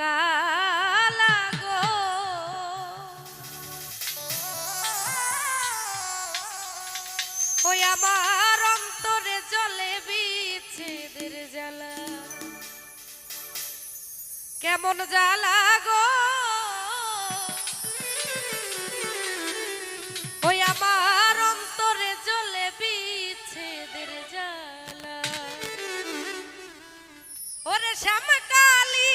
কালা গো ওই আমার অন্তরে জলে বিচ্ছেদের জ্বালা। কেমন জ্বালা গো। ওই আমার অন্তরে জলে বিচ্ছেদের জ্বালা। ওরে শ্যামকালী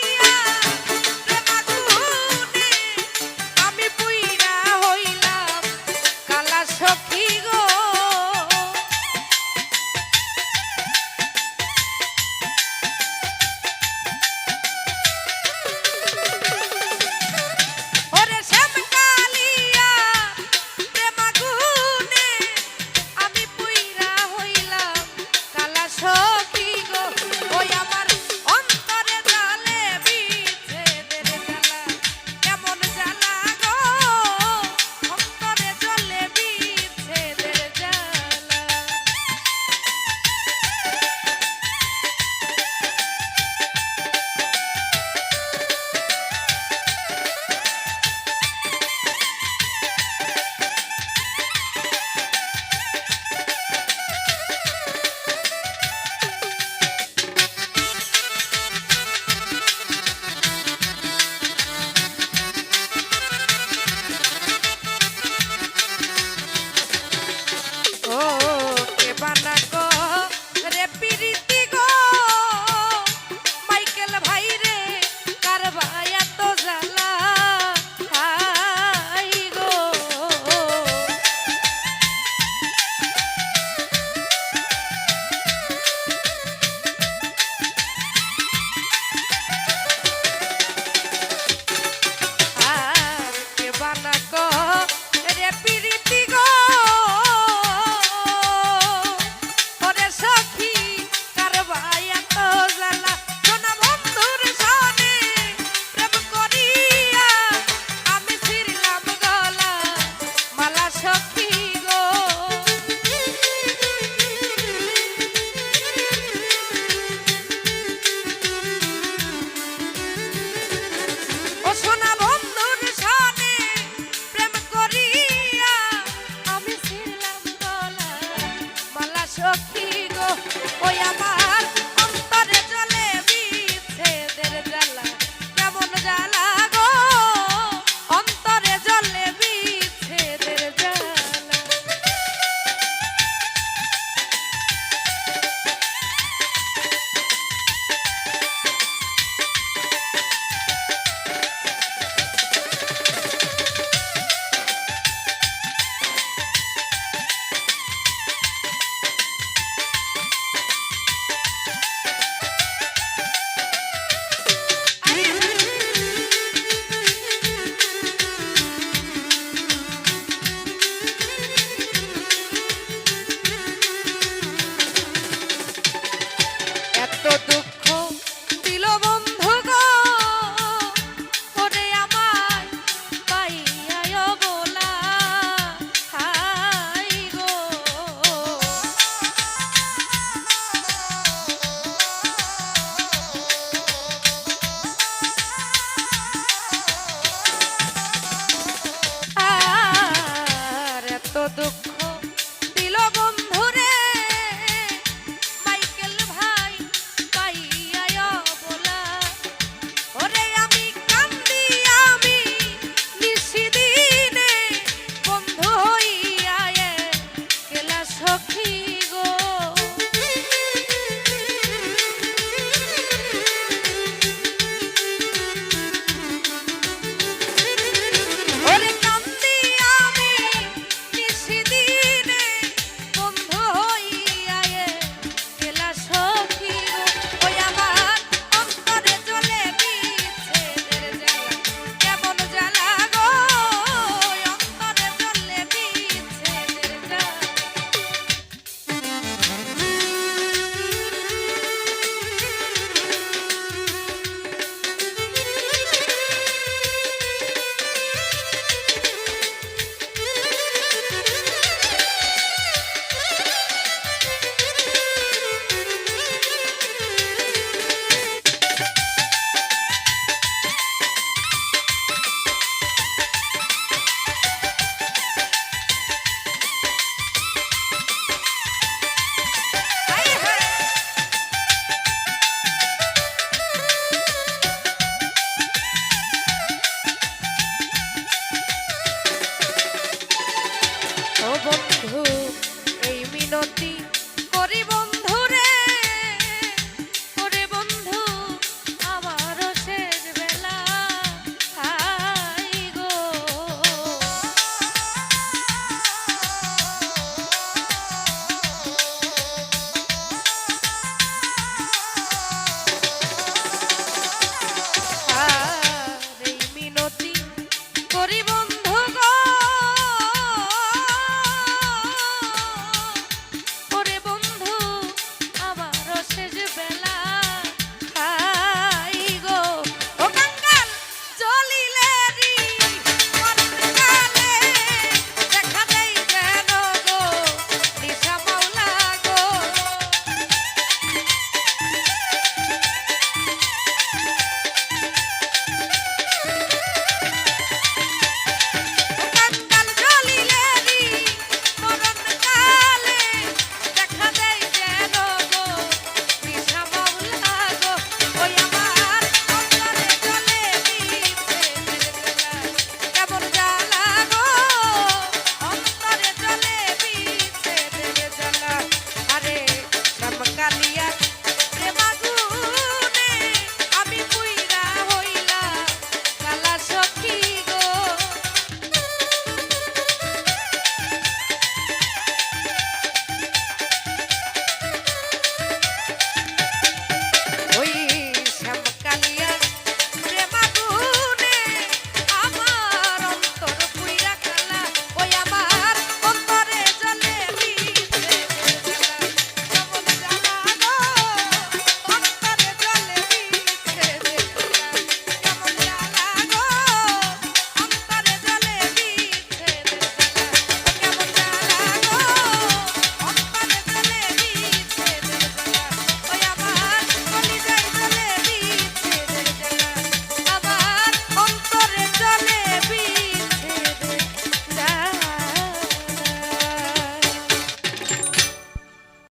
সখী গো ওই আমার